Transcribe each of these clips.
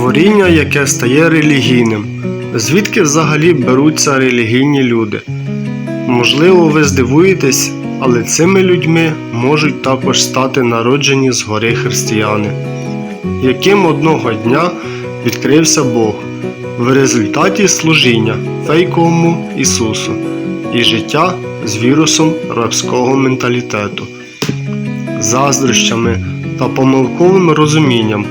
Творіння, яке стає релігійним. Звідки взагалі беруться релігійні люди? Можливо, ви здивуєтесь, але цими людьми можуть також стати народжені згори християни, яким одного дня відкрився Бог в результаті служіння фейковому Ісусу і життя з вірусом рабського менталітету, заздрощами та помилковим розумінням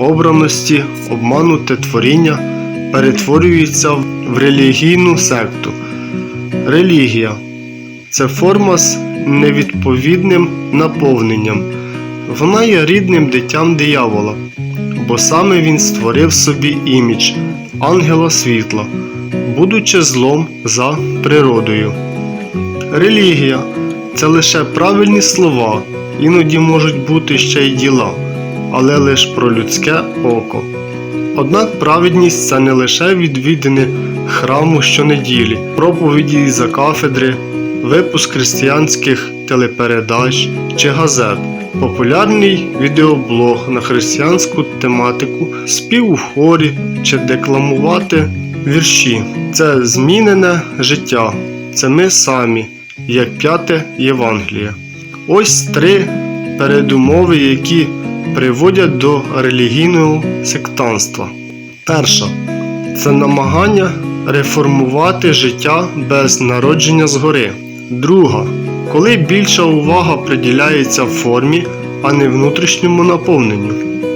обраності, обмануте творіння перетворюється в релігійну секту. Релігія це форма з невідповідним наповненням. Вона є рідним дитям диявола, бо саме він створив собі імідж ангела світла, будучи злом за природою. Релігія це лише правильні слова, іноді можуть бути ще й діла, але лише про людське око. Однак праведність це не лише відвідини храму щонеділі, проповіді за кафедри, випуск християнських телепередач чи газет, популярний відеоблог на християнську тематику, спів у хорі чи декламувати вірші. Це змінене життя. Це ми самі, як п'яте Євангеліє. Ось три передумови, які приводять до релігійного сектанства. Перша це намагання реформувати життя без народження згори. Друга коли більша увага приділяється формі, а не внутрішньому наповненню.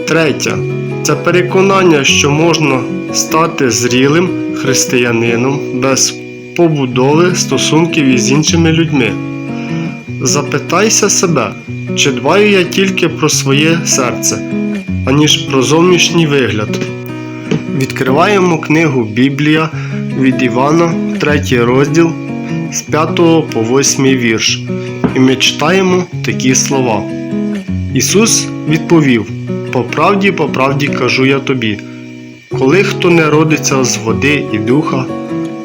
Третя це переконання, що можна стати зрілим християнином без побудови стосунків із іншими людьми. Запитайся себе, чи дбаю я тільки про своє серце, аніж про зовнішній вигляд. Відкриваємо книгу Біблія від Івана, 3 розділ з 5 по 8 вірш, і ми читаємо такі слова. Ісус відповів: По правді, по правді кажу я тобі, коли хто не родиться з води і духа,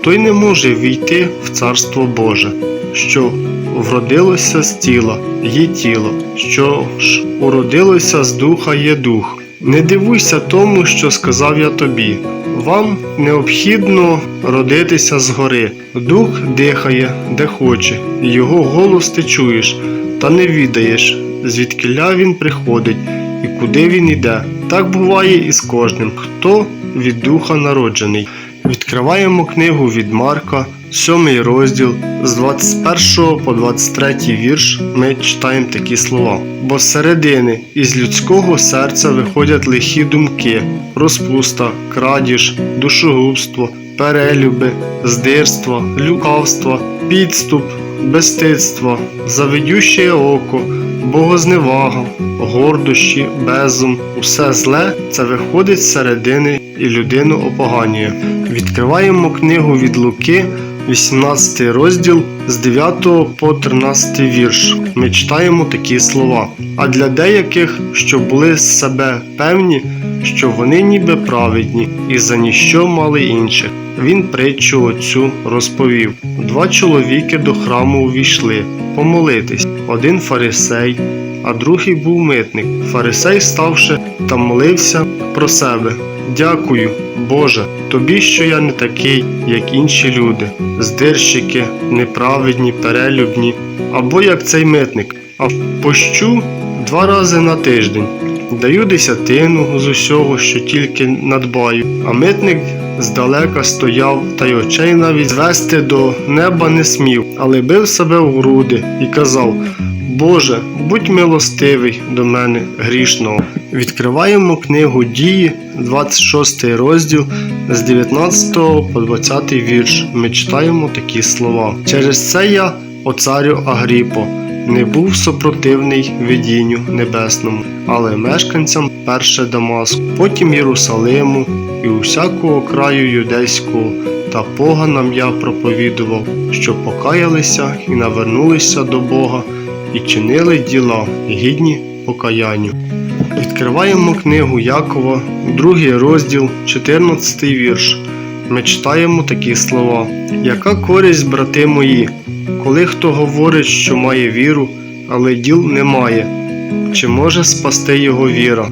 той не може війти в Царство Боже, що вродилося з тіла, є тіло, що ж уродилося з духа є дух. Не дивуйся тому, що сказав я тобі. Вам необхідно родитися згори. Дух дихає, де хоче, його голос ти чуєш, та не відаєш, звідкиля він приходить і куди він іде. Так буває і з кожним, хто від духа народжений. Відкриваємо книгу від Марка, 7 розділ з 21 по 23 вірш. Ми читаємо такі слова. Бо середини із людського серця виходять лихі думки, розпуста, крадіж, душогубство, перелюби, здирство, лукавство, підступ, безстидство, завидюще око, богозневага, гордощі, безум, усе зле це виходить з середини і людину опоганює. Відкриваємо книгу від Луки, 18 розділ з 9 по 13 вірш. Ми читаємо такі слова. А для деяких, що були з себе певні, що вони ніби праведні і за ніщо мали інших. Він притчу оцю розповів. Два чоловіки до храму увійшли помолитись. Один фарисей, а другий був митник. Фарисей, ставши та молився про себе. Дякую, Боже, тобі, що я не такий, як інші люди, здирщики, неправедні, перелюбні, або як цей митник, а пощу два рази на тиждень. Даю десятину з усього, що тільки надбаю, а митник здалека стояв та й очей навіть звести до неба не смів, але бив себе в груди і казав: Боже, будь милостивий до мене грішного. Відкриваємо книгу Дії, 26 розділ з 19 по 20 вірш. Ми читаємо такі слова. Через це я, о царю Агріпо, не був супротивний видінню небесному, але мешканцям перше Дамаску, потім Єрусалиму і усякого краю юдейського та поганам я проповідував, що покаялися і навернулися до Бога і чинили діла, гідні покаянню. Відкриваємо книгу Якова, другий розділ, 14 вірш. Ми читаємо такі слова. Яка користь, брати мої, коли хто говорить, що має віру, але діл не має? Чи може спасти його віра?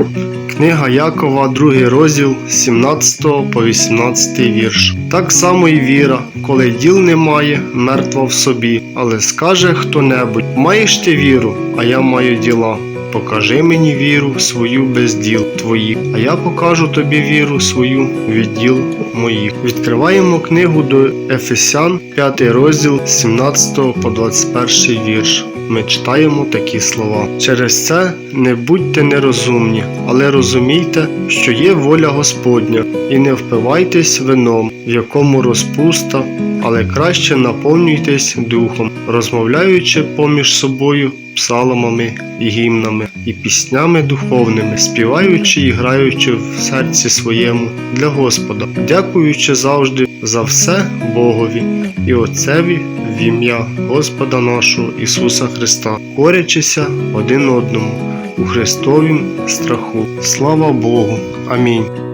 Книга Якова, 2 розділ, з 17 по 18 вірш. Так само і віра, коли діл немає, мертва в собі. Але скаже хто-небудь: Маєш ти віру, а я маю діла. Покажи мені віру свою без діл твоїх, а я покажу тобі віру свою від діл моїх. Відкриваємо книгу до Ефесян, 5 розділ з 17 по 21 вірш. Ми читаємо такі слова. Через це не будьте нерозумні, але розумійте, що є воля Господня, і не впивайтесь вином, в якому розпуста, але краще наповнюйтесь духом, розмовляючи поміж собою псалмами і гімнами і піснями духовними, співаючи і граючи в серці своєму для Господа, дякуючи завжди за все Богові і Отцеві в ім'я Господа нашого Ісуса Христа, корячися один одному у Христовім страху. Слава Богу. Амінь.